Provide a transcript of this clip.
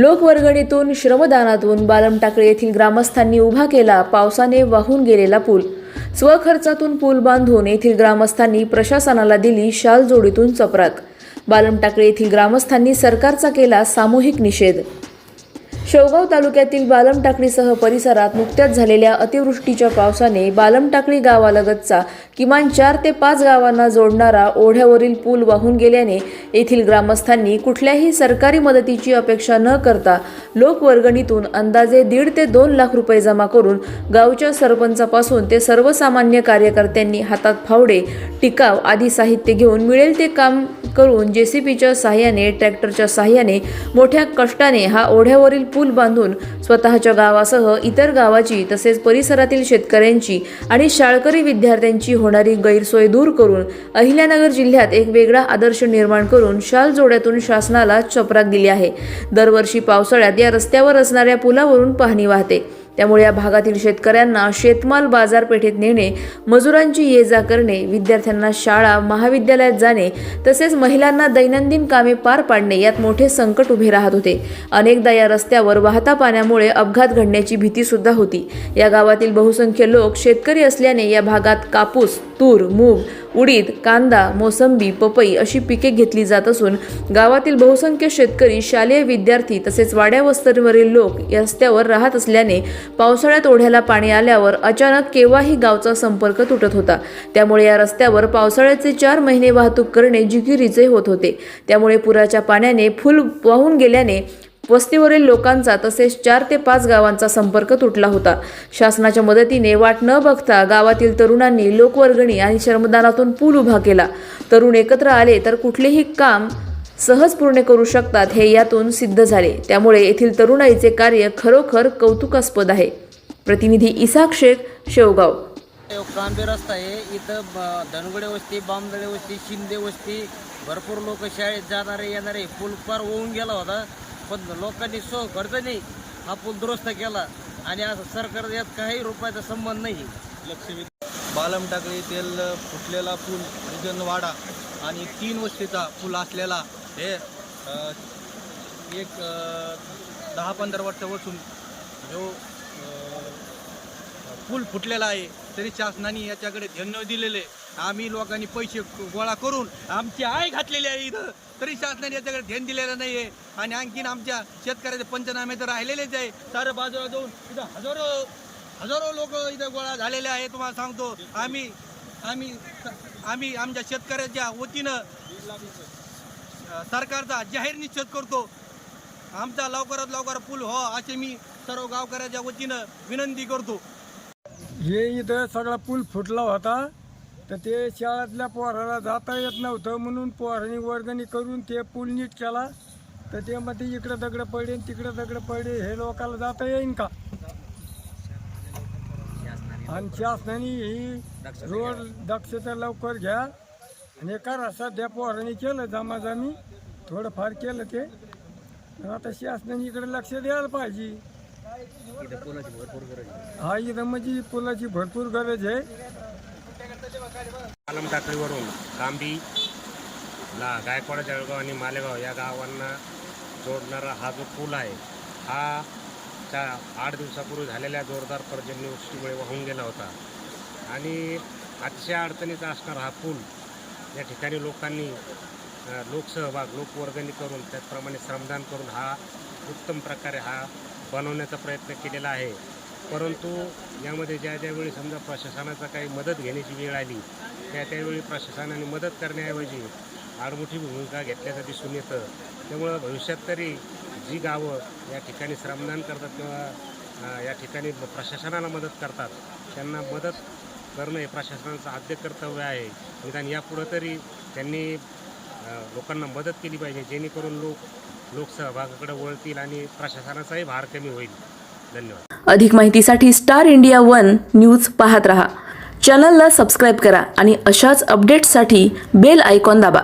लोकवर्गणीतून श्रमदानातून बालमटाकळे येथील ग्रामस्थांनी उभा केला पावसाने वाहून गेलेला पूल. स्वखर्चातून पूल बांधून येथील ग्रामस्थांनी प्रशासनाला दिली शाल जोडीतून चपराक. बालमटाकळे येथील ग्रामस्थांनी सरकारचा केला सामूहिक निषेध. शेवगाव तालुक्यातील बालमटाकळीसह परिसरात नुकत्याच झालेल्या अतिवृष्टीच्या पावसाने बालमटाकळी गावालगतचा किमान चार ते पाच गावांना जोडणारा ओढ्यावरील पूल वाहून गेल्याने येथील ग्रामस्थांनी कुठल्याही सरकारी मदतीची अपेक्षा न करता लोकवर्गणीतून अंदाजे दीड ते दोन लाख रुपये जमा करून गावच्या सरपंचापासून ते सर्वसामान्य कार्यकर्त्यांनी हातात फावडे टिकाव आदी साहित्य घेऊन मिळेल ते काम करून जेसीबीच्या साह्याने ट्रॅक्टरच्या साह्याने मोठ्या कष्टाने हा ओढ्यावरील पूल बांधून स्वतःच्या गावासह इतर गावाची तसेच परिसरातील शेतकऱ्यांची आणि शाळकरी विद्यार्थ्यांची होणारी गैरसोय दूर करून अहिल्यानगर जिल्ह्यात एक वेगळा आदर्श निर्माण करून शाल जोड्यातून शासनाला चपराक दिली आहे. दरवर्षी पावसाळ्यात या रस्त्यावर असणाऱ्या पुलावरून पाहणी वाहते. त्यामुळे या भागातील शेतकऱ्यांना शेतमाल बाजारपेठेत नेणे मजुरांची ये जा करणे विद्यार्थ्यांना शाळा महाविद्यालयात जाणे तसेच महिलांना दैनंदिन कामे पार पाडणे यात मोठे संकट उभे राहत होते. अनेकदा या रस्त्यावर वाहता पाण्यामुळे अपघात घडण्याची भीती सुद्धा होती. या गावातील बहुसंख्य लोक शेतकरी असल्याने या भागात कापूस तूर मूग उडीद कांदा मोसंबी पपई अशी पिके घेतली जात असून गावातील बहुसंख्य शेतकरी शालेय विद्यार्थी तसेच वाड्या वस्तीवरील लोक या रस्त्यावर राहत असल्याने पावसाळ्यात ओढ्याला पाणी आल्यावर अचानक केव्हाही गावचा संपर्क तुटत होता. त्यामुळे या रस्त्यावर पावसाळ्याचे चार महिने वाहतूक करणे जिकिरीचे होत होते. त्यामुळे पुराच्या पाण्याने फुल वाहून गेल्याने वस्तीवरील लोकांचा तसेच चार ते पाच गावांचा संपर्क तुटला होता. शासनाच्या मदतीने वाट न बघता गावातील तरुणांनी लोकवर्गणी आणि श्रमदानातून पूल उभा केला. तरुण एकत्र आले तर कुठलेही काम सहज पूर्ण करू शकतात हे यातून सिद्ध झाले. त्यामुळे येथील तरुणाईचे कार्य खरोखर कौतुकास्पद आहे. प्रतिनिधी इसाक शेख शेवगाव. कांबे रस्ता आहे. इथं धनगडे वस्ती बामदळे वस्ती शिंदे वस्ती भरपूर लोक शाळेत जाणारे येणारे. पूल पार होऊन गेला होता पण लोकांनी सो खर्चाने हा पूल दुरुस्त केला आणि असं सरकार यात काही रुपयाचा संबंध नाही. लक्ष्मी बालम टाकळी येथील फुटलेला पूल रिजन वाडा आणि तीन वस्तीचा पूल असलेला हे एक दहा पंधरा वर्षापासून जो पूल फुटलेला आहे तरी शासनाने याच्याकडे ध्यान दिलेले. आम्ही लोकांनी पैसे गोळा करून आमची आय घातलेली आहे इथं. तरी शासनाने याच्याकडे ध्यान दिलेलं नाही आहे आणि आणखीन आमच्या शेतकऱ्याचे पंचनामे तर राहिलेलेच आहे. सारं बाजूला जाऊन इथं हजारो हजारो लोक इथं गोळा झालेले आहे तुम्हाला सांगतो. आम्ही आम्ही आम्ही आमच्या शेतकऱ्याच्या वतीनं सरकारचा जाहीर निश्चित करतो. आमचा लवकरात लवकर पूल हो असे मी सर्व गावकऱ्याच्या वतीनं विनंती करतो. हे इथं सगळा पूल फुटला होता तर ते शाळेतल्या पोहराला जाता येत नव्हतं म्हणून पोरांनी वर्गणी करून ते पूल नीट केला. तर ते मध्ये इकडं दगडं पडे तिकडं दगडं पडे हे लोकाला जाता येईन का? आणि शासनाने ही रोड दक्षता लवकर घ्या. आणि करा सध्या पोरांनी केलं जमाजमी. थोडंफार केलं ते. आता शासनाने इकडे लक्ष द्यायला पाहिजे. हा इथं म्हणजे पुलाची भरपूर गरज आहे. आलम टाकळीवरून कांबी ला गायकवाड जळगाव आणि मालेगाव या गावांना जोडणारा हा जो पूल आहे हा त्या आठ दिवसापूर्वी झालेल्या जोरदार पर्जन्यवृष्टीमुळे वाहून गेला होता. आणि अतिशय अडचणीचा असणारा हा पूल या ठिकाणी लोकांनी लोकसहभाग लोकवर्गणी करून त्याचप्रमाणे श्रमदान करून हा उत्तम प्रकारे हा बनवण्याचा प्रयत्न केलेला आहे. परंतु यामध्ये ज्या ज्यावेळी समजा प्रशासनाचा काही मदत घेण्याची वेळ आली त्या त्यावेळी प्रशासनाने मदत करण्याऐवजी आडमुठी भूमिका घेतल्याचं दिसून येतं. त्यामुळं भविष्यात तरी जी गावं या ठिकाणी श्रमदान करतात किंवा या ठिकाणी प्रशासनाला मदत करतात त्यांना मदत करणं हे प्रशासनाचं आद्य कर्तव्य आहे. निदान यापुढं तरी त्यांनी लोकांना मदत केली पाहिजे जेणेकरून लोक लोकसहभागाकडे वळतील आणि प्रशासनाचाही भार कमी होईल. धन्यवाद. अधिक माहितीसाठी स्टार इंडिया वन न्यूज पाहत रहा. चॅनलला सबस्क्राईब करा आणि अशाच अपडेट्ससाठी बेल आयकॉन दाबा.